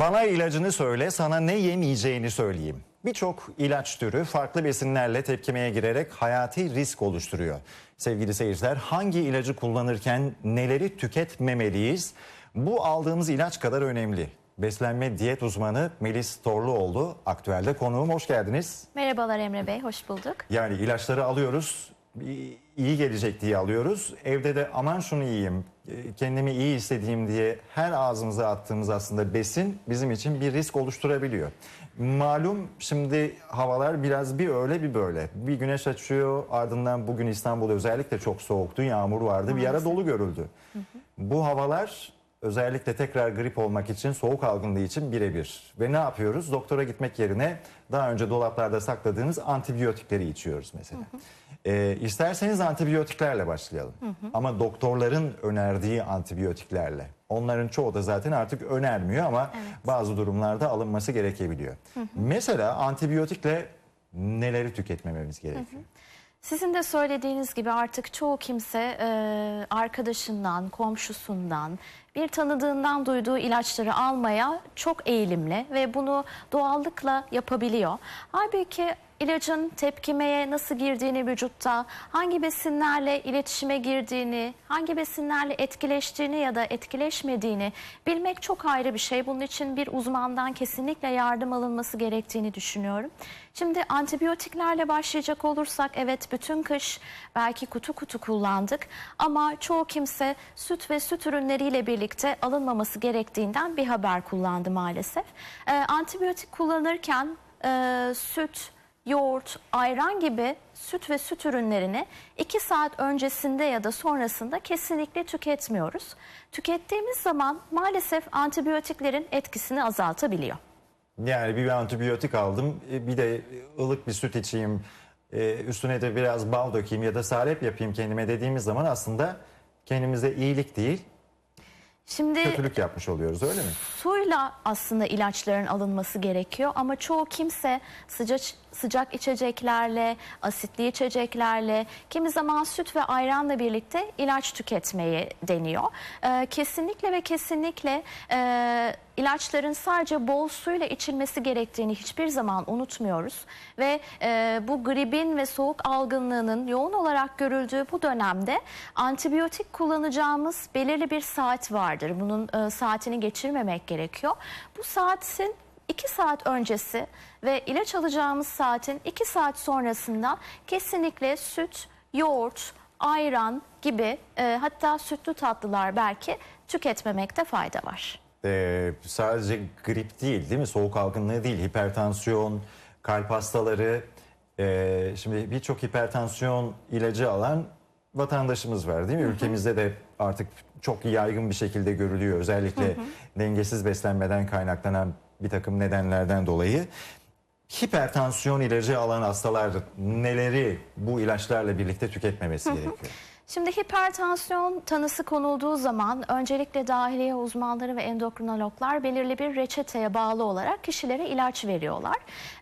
Bana ilacını söyle, sana ne yemeyeceğini söyleyeyim. Birçok ilaç türü farklı besinlerle tepkimeye girerek hayati risk oluşturuyor. Sevgili seyirciler, hangi ilacı kullanırken neleri tüketmemeliyiz? Bu aldığımız ilaç kadar önemli. Beslenme diyet uzmanı Melis Torluoğlu aktüelde konuğum. Hoş geldiniz. Merhabalar Emre Bey, hoş bulduk. Yani ilaçları alıyoruz, iyi gelecek diye alıyoruz. Evde de aman şunu yiyeyim, kendimi iyi hissedeyim diye her ağzımıza attığımız aslında besin bizim için bir risk oluşturabiliyor. Malum şimdi havalar biraz bir öyle bir böyle. Bir güneş açıyor ardından bugün İstanbul'da özellikle çok soğuktu, yağmur vardı, bir ara dolu görüldü. Bu havalar özellikle tekrar grip olmak için, soğuk algınlığı için birebir. Ve ne yapıyoruz? Doktora gitmek yerine daha önce dolaplarda sakladığımız antibiyotikleri içiyoruz mesela. Ee, isterseniz antibiyotiklerle başlayalım. Ama doktorların önerdiği antibiyotiklerle. Onların çoğu da zaten artık önermiyor ama bazı durumlarda alınması gerekebiliyor. Mesela antibiyotikle neleri tüketmememiz gerekiyor? Sizin de söylediğiniz gibi artık çoğu kimse e, arkadaşından, komşusundan, bir tanıdığından duyduğu ilaçları almaya çok eğilimli ve bunu doğallıkla yapabiliyor. Halbuki ilacın tepkimeye nasıl girdiğini vücutta, hangi besinlerle iletişime girdiğini, hangi besinlerle etkileştiğini ya da etkileşmediğini bilmek çok ayrı bir şey. Bunun için bir uzmandan kesinlikle yardım alınması gerektiğini düşünüyorum. Şimdi antibiyotiklerle başlayacak olursak evet bütün kış belki kutu kutu kullandık ama çoğu kimse süt ve süt ürünleriyle birlikte alınmaması gerektiğinden bir haber kullandı maalesef. Ee, antibiyotik kullanırken e, süt, yoğurt, ayran gibi süt ve süt ürünlerini 2 saat öncesinde ya da sonrasında kesinlikle tüketmiyoruz. Tükettiğimiz zaman maalesef antibiyotiklerin etkisini azaltabiliyor. Yani bir antibiyotik aldım, e, bir de ılık bir süt içeyim, e, üstüne de biraz bal dökeyim ya da salep yapayım kendime dediğimiz zaman aslında kendimize iyilik değil, Şimdi kötülük yapmış oluyoruz öyle mi? suyla aslında ilaçların alınması gerekiyor ama çoğu kimse sıcak sıcak içeceklerle, asitli içeceklerle, kimi zaman süt ve ayranla birlikte ilaç tüketmeyi deniyor. Ee, kesinlikle ve kesinlikle e, ilaçların sadece bol suyla içilmesi gerektiğini hiçbir zaman unutmuyoruz ve e, bu gribin ve soğuk algınlığının yoğun olarak görüldüğü bu dönemde antibiyotik kullanacağımız belirli bir saat vardır. Bunun e, saatini geçirmemek gerekiyor. Bu saatin 2 saat öncesi ve ilaç alacağımız saatin 2 saat sonrasında kesinlikle süt, yoğurt, ayran gibi e, hatta sütlü tatlılar belki tüketmemekte fayda var. Ee, sadece grip değil değil mi? Soğuk algınlığı değil, hipertansiyon, kalp hastaları. Ee, şimdi birçok hipertansiyon ilacı alan vatandaşımız var değil mi? Ülkemizde de artık çok yaygın bir şekilde görülüyor. Özellikle dengesiz beslenmeden kaynaklanan bir takım nedenlerden dolayı. Hipertansiyon ilacı alan hastalar neleri bu ilaçlarla birlikte tüketmemesi gerekiyor? Şimdi hipertansiyon tanısı konulduğu zaman öncelikle dahiliye uzmanları ve endokrinologlar belirli bir reçeteye bağlı olarak kişilere ilaç veriyorlar.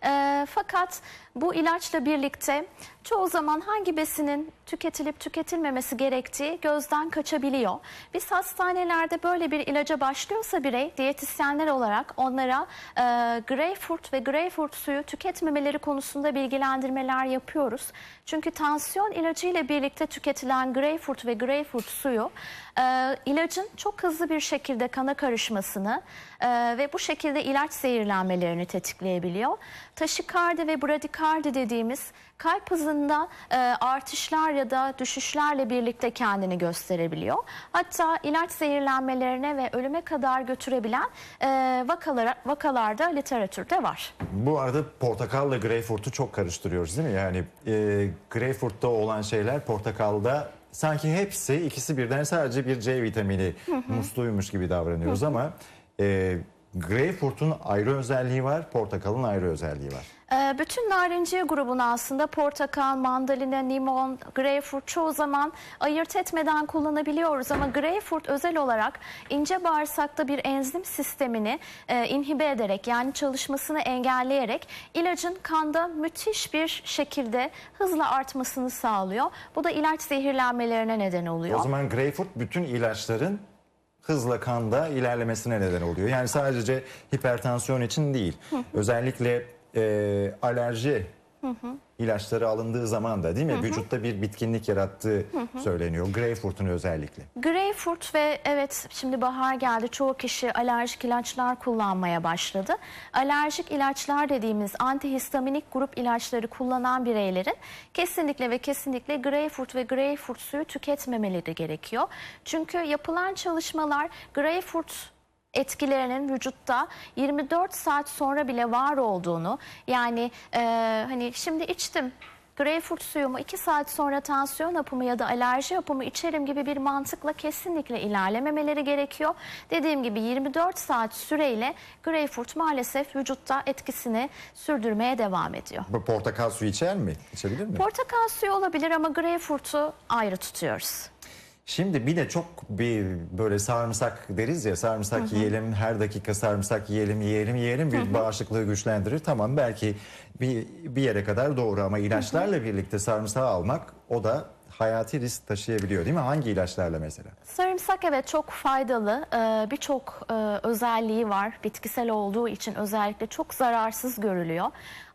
Ee, fakat bu ilaçla birlikte çoğu zaman hangi besinin tüketilip tüketilmemesi gerektiği gözden kaçabiliyor. Biz hastanelerde böyle bir ilaca başlıyorsa birey diyetisyenler olarak onlara e, greyfurt ve greyfurt suyu tüketmemeleri konusunda bilgilendirmeler yapıyoruz. Çünkü tansiyon ilacı ile birlikte tüketilen greyfurt ve greyfurt suyu e, ilacın çok hızlı bir şekilde kana karışmasını e, ve bu şekilde ilaç zehirlenmelerini tetikleyebiliyor. Taşikardi ve bradikardi dediğimiz kalp hızında e, artışlar ya da düşüşlerle birlikte kendini gösterebiliyor. Hatta ilaç zehirlenmelerine ve ölüme kadar götürebilen e, vakalar, vakalarda literatürde var. Bu arada portakalla greyfurtu çok karıştırıyoruz değil mi? Yani e, greyfurtta olan şeyler portakalda sanki hepsi ikisi birden sadece bir C vitamini musluymuş gibi davranıyoruz ama e, greyfurtun ayrı özelliği var, portakalın ayrı özelliği var. Ee, Bütün narenciye grubunu aslında portakal, mandalina, limon, greyfurt çoğu zaman ayırt etmeden kullanabiliyoruz. Ama greyfurt özel olarak ince bağırsakta bir enzim sistemini e, inhibe ederek yani çalışmasını engelleyerek ilacın kanda müthiş bir şekilde hızla artmasını sağlıyor. Bu da ilaç zehirlenmelerine neden oluyor. O zaman greyfurt bütün ilaçların hızla kanda ilerlemesine neden oluyor. Yani sadece hipertansiyon için değil. Özellikle e, alerji ilaçları alındığı zaman da değil mi vücutta bir bitkinlik yarattığı söyleniyor. Greyfurt'un özellikle. Greyfurt ve evet şimdi bahar geldi çoğu kişi alerjik ilaçlar kullanmaya başladı. Alerjik ilaçlar dediğimiz antihistaminik grup ilaçları kullanan bireylerin kesinlikle ve kesinlikle greyfurt ve greyfurt suyu tüketmemeleri gerekiyor. Çünkü yapılan çalışmalar greyfurt etkilerinin vücutta 24 saat sonra bile var olduğunu yani e, hani şimdi içtim greyfurt suyumu 2 saat sonra tansiyon hapımı ya da alerji hapımı içerim gibi bir mantıkla kesinlikle ilerlememeleri gerekiyor. Dediğim gibi 24 saat süreyle greyfurt maalesef vücutta etkisini sürdürmeye devam ediyor. Bu portakal suyu içer mi? İçebilir mi? Portakal suyu olabilir ama greyfurtu ayrı tutuyoruz. Şimdi bir de çok bir böyle sarımsak deriz ya sarımsak yiyelim her dakika sarımsak yiyelim yiyelim yiyelim. Bir bağışıklığı güçlendirir. Tamam belki bir, bir yere kadar doğru ama ilaçlarla birlikte sarımsağı almak o da hayati risk taşıyabiliyor değil mi? Hangi ilaçlarla mesela? Sarımsak evet çok faydalı. Ee, Birçok e, özelliği var. Bitkisel olduğu için özellikle çok zararsız görülüyor.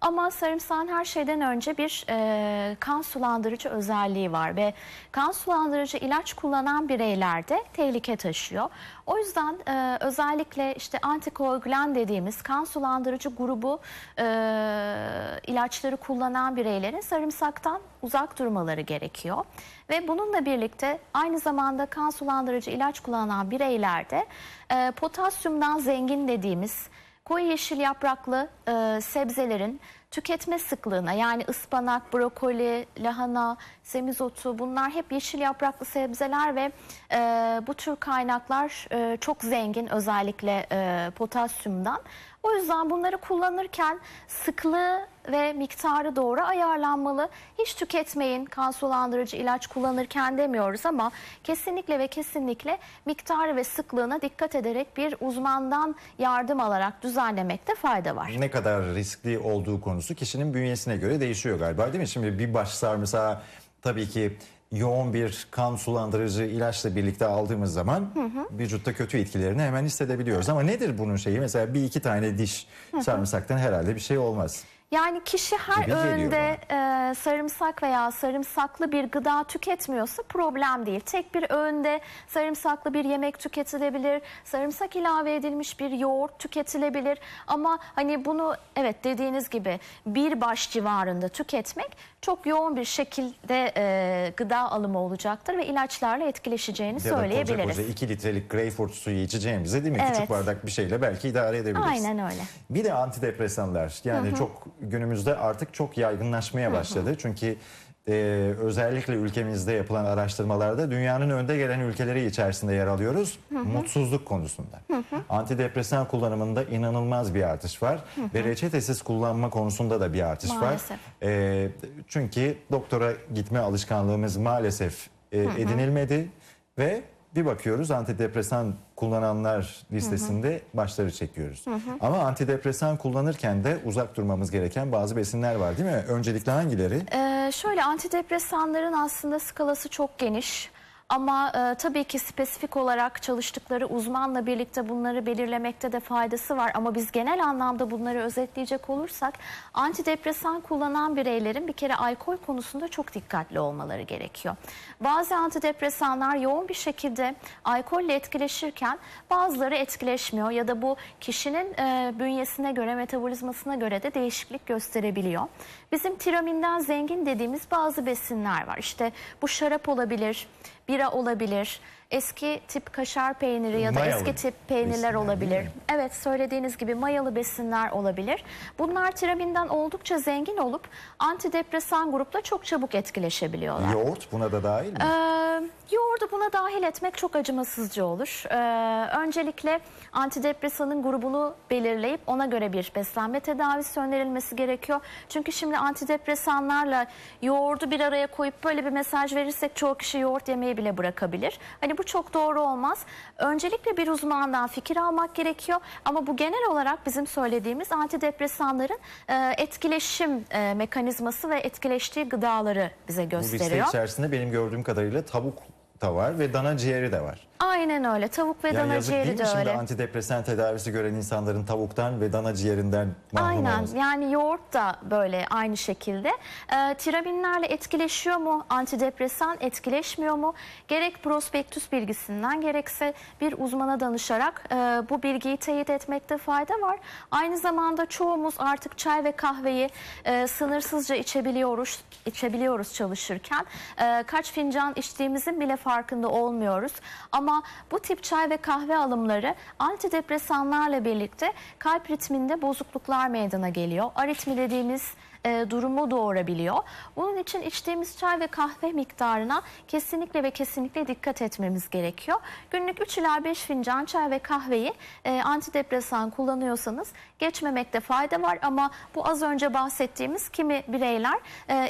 Ama sarımsağın her şeyden önce bir e, kan sulandırıcı özelliği var ve kan sulandırıcı ilaç kullanan bireylerde tehlike taşıyor. O yüzden e, özellikle işte antikoagülan dediğimiz kan sulandırıcı grubu e, ilaçları kullanan bireylerin sarımsaktan uzak durmaları gerekiyor. Ve bununla birlikte aynı zamanda kan sulandırıcı ilaç kullanan bireylerde e, potasyumdan zengin dediğimiz koyu yeşil yapraklı e, sebzelerin tüketme sıklığına yani ıspanak, brokoli, lahana, semizotu bunlar hep yeşil yapraklı sebzeler ve e, bu tür kaynaklar e, çok zengin özellikle e, potasyumdan. O yüzden bunları kullanırken sıklığı ve miktarı doğru ayarlanmalı. Hiç tüketmeyin kan sulandırıcı ilaç kullanırken demiyoruz ama kesinlikle ve kesinlikle miktarı ve sıklığına dikkat ederek bir uzmandan yardım alarak düzenlemekte fayda var. Ne kadar riskli olduğu konusu kişinin bünyesine göre değişiyor galiba değil mi? Şimdi bir baş sarımsağı tabii ki yoğun bir kan sulandırıcı ilaçla birlikte aldığımız zaman vücutta kötü etkilerini hemen hissedebiliyoruz. Ama nedir bunun şeyi? Mesela bir iki tane diş sarımsaktan herhalde bir şey olmaz. Yani kişi her Gibi öğünde e, sarımsak veya sarımsaklı bir gıda tüketmiyorsa problem değil. Tek bir öğünde sarımsaklı bir yemek tüketilebilir, sarımsak ilave edilmiş bir yoğurt tüketilebilir. Ama hani bunu evet dediğiniz gibi bir baş civarında tüketmek çok yoğun bir şekilde e, gıda alımı olacaktır ve ilaçlarla etkileşeceğini Ya da söyleyebiliriz. koca 2 litrelik greyfurt suyu içeceğimize değil mi? Evet. Küçük bardak bir şeyle belki idare edebiliriz. Aynen öyle. Bir de antidepresanlar yani çok günümüzde artık çok yaygınlaşmaya başladı. Çünkü e, özellikle ülkemizde yapılan araştırmalarda dünyanın önde gelen ülkeleri içerisinde yer alıyoruz. Mutsuzluk konusunda. Antidepresan kullanımında inanılmaz bir artış var. Ve reçetesiz kullanma konusunda da bir artış Maalesef. var. E, çünkü doktora gitme alışkanlığımız maalesef e, edinilmedi ve bir bakıyoruz antidepresan kullananlar listesinde başları çekiyoruz. Ama antidepresan kullanırken de uzak durmamız gereken bazı besinler var değil mi? Öncelikle hangileri? Ee, şöyle antidepresanların aslında skalası çok geniş. Ama e, tabii ki spesifik olarak çalıştıkları uzmanla birlikte bunları belirlemekte de faydası var. Ama biz genel anlamda bunları özetleyecek olursak antidepresan kullanan bireylerin bir kere alkol konusunda çok dikkatli olmaları gerekiyor. Bazı antidepresanlar yoğun bir şekilde alkolle etkileşirken bazıları etkileşmiyor ya da bu kişinin e, bünyesine göre metabolizmasına göre de değişiklik gösterebiliyor. Bizim tiraminden zengin dediğimiz bazı besinler var. İşte bu şarap olabilir, bira olabilir, eski tip kaşar peyniri ya da Mayalı eski tip peynirler besinler, olabilir. Evet söylediğiniz gibi mayalı besinler olabilir. Bunlar tiraminden oldukça zengin olup antidepresan grupla çok çabuk etkileşebiliyorlar. Yoğurt buna da dahil mi? Ee, yoğurdu buna dahil etmek çok acımasızca olur. Ee, öncelikle antidepresanın grubunu belirleyip ona göre bir beslenme tedavisi önerilmesi gerekiyor. Çünkü şimdi antidepresanlarla yoğurdu bir araya koyup böyle bir mesaj verirsek çoğu kişi yoğurt yemeyi bile bırakabilir. Hani bu çok doğru olmaz. Öncelikle bir uzmandan fikir almak gerekiyor. Ama bu genel olarak bizim söylediğimiz antidepresanların e, etkileşim e, mekanizması ve etkileştiği gıdaları bize Bu liste gösteriyor. içerisinde benim gördüğüm kadarıyla tavuk da var ve dana ciğeri de var. Aynen öyle. Tavuk ve Ya dana yazık ciğeri değil de mi şimdi öyle. antidepresan tedavisi gören insanların tavuktan ve dana ciğerinden mahrum Aynen olması? yani yoğurt da böyle aynı şekilde. Ee, tiraminlerle etkileşiyor mu? Antidepresan etkileşmiyor mu? Gerek prospektüs bilgisinden gerekse bir uzmana danışarak e, bu bilgiyi teyit etmekte fayda var. Aynı zamanda çoğumuz artık çay ve kahveyi e, sınırsızca içebiliyoruz, içebiliyoruz çalışırken. E, kaç fincan içtiğimizin bile farkında olmuyoruz. Ama bu tip çay ve kahve alımları antidepresanlarla birlikte kalp ritminde bozukluklar meydana geliyor. Aritmi dediğimiz e, durumu doğurabiliyor. Bunun için içtiğimiz çay ve kahve miktarına kesinlikle ve kesinlikle dikkat etmemiz gerekiyor. Günlük 3 ila 5 fincan çay ve kahveyi e, antidepresan kullanıyorsanız geçmemekte fayda var ama bu az önce bahsettiğimiz kimi bireyler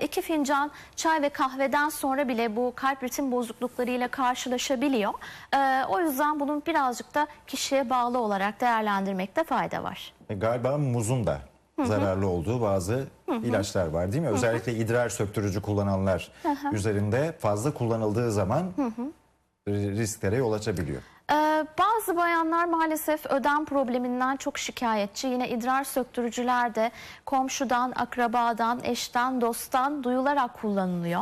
2 fincan çay ve kahveden sonra bile bu kalp ritim bozukluklarıyla karşılaşabiliyor. E, o yüzden bunun birazcık da kişiye bağlı olarak değerlendirmekte fayda var. E, Galiba muzun da zararlı olduğu bazı ilaçlar var değil mi? Özellikle idrar söktürücü kullananlar üzerinde fazla kullanıldığı zaman risklere yol açabiliyor. Ee, bazı bayanlar maalesef ödem probleminden çok şikayetçi. Yine idrar söktürücüler de komşudan, akrabadan, eşten, dosttan duyularak kullanılıyor.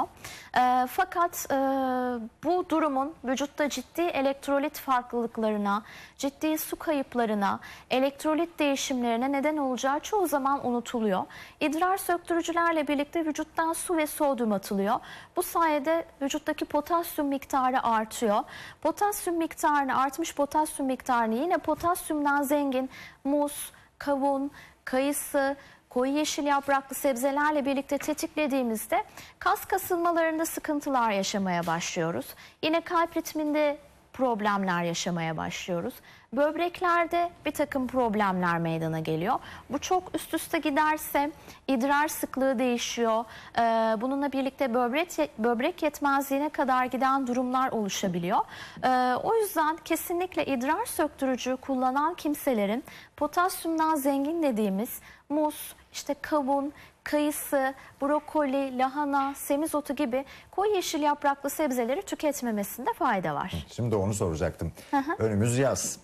Ee, fakat e, bu durumun vücutta ciddi elektrolit farklılıklarına, ciddi su kayıplarına, elektrolit değişimlerine neden olacağı çoğu zaman unutuluyor. İdrar söktürücülerle birlikte vücuttan su ve sodyum atılıyor. Bu sayede vücuttaki potasyum miktarı artıyor. Potasyum miktarını, artmış potasyum miktarını yine potasyumdan zengin muz, kavun, kayısı, koyu yeşil yapraklı sebzelerle birlikte tetiklediğimizde kas kasılmalarında sıkıntılar yaşamaya başlıyoruz. Yine kalp ritminde problemler yaşamaya başlıyoruz. Böbreklerde bir takım problemler meydana geliyor. Bu çok üst üste giderse idrar sıklığı değişiyor. Ee, bununla birlikte böbrek, böbrek yetmezliğine kadar giden durumlar oluşabiliyor. Ee, o yüzden kesinlikle idrar söktürücü kullanan kimselerin potasyumdan zengin dediğimiz muz, işte kavun, kayısı, brokoli, lahana, semizotu gibi koyu yeşil yapraklı sebzeleri tüketmemesinde fayda var. Şimdi onu soracaktım. Önümüz yaz.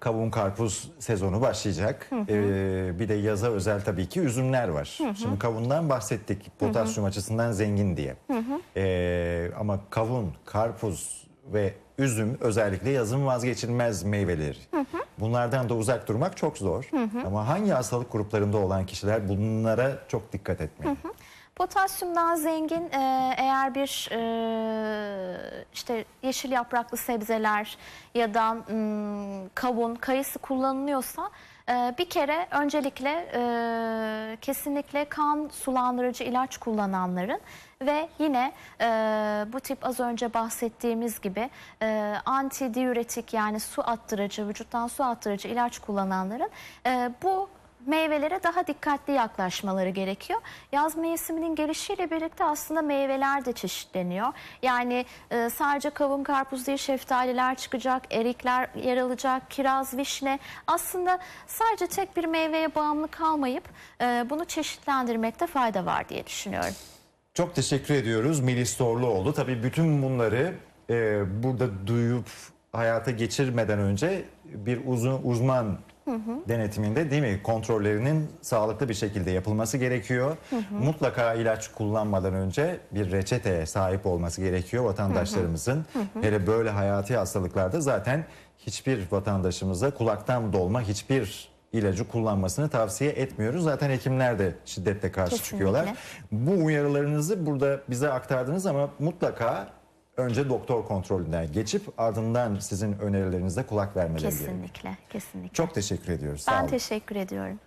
Kavun karpuz sezonu başlayacak. Ee, bir de yaza özel tabii ki üzümler var. Şimdi kavundan bahsettik. Potasyum açısından zengin diye. Ee, ama kavun, karpuz ve üzüm özellikle yazın vazgeçilmez meyveleri. Bunlardan da uzak durmak çok zor. Ama hangi hastalık gruplarında olan kişiler bunlara çok dikkat etmeli? Potasyumdan zengin e, eğer bir e, işte yeşil yapraklı sebzeler ya da mm, kavun, kayısı kullanılıyorsa e, bir kere öncelikle e, kesinlikle kan sulandırıcı ilaç kullananların ve yine e, bu tip az önce bahsettiğimiz gibi e, antidiüretik yani su attırıcı, vücuttan su attırıcı ilaç kullananların e, bu meyvelere daha dikkatli yaklaşmaları gerekiyor. Yaz mevsiminin gelişiyle birlikte aslında meyveler de çeşitleniyor. Yani e, sadece kavun, karpuz değil şeftaliler çıkacak, erikler yer alacak, kiraz, vişne. Aslında sadece tek bir meyveye bağımlı kalmayıp e, bunu çeşitlendirmekte fayda var diye düşünüyorum. Çok teşekkür ediyoruz Melis Torluoğlu. Tabii bütün bunları e, burada duyup hayata geçirmeden önce bir uzun uzman denetiminde değil mi kontrollerinin sağlıklı bir şekilde yapılması gerekiyor. Mutlaka ilaç kullanmadan önce bir reçeteye sahip olması gerekiyor vatandaşlarımızın. Hele böyle hayati hastalıklarda zaten hiçbir vatandaşımıza kulaktan dolma hiçbir ilacı kullanmasını tavsiye etmiyoruz. Zaten hekimler de şiddetle karşı Kesinlikle. çıkıyorlar. Bu uyarılarınızı burada bize aktardınız ama mutlaka önce doktor kontrolünden geçip ardından sizin önerilerinize kulak vermeleri gerekiyor. Kesinlikle, kesinlikle. Çok teşekkür ediyoruz. Sağ ben olun. teşekkür ediyorum.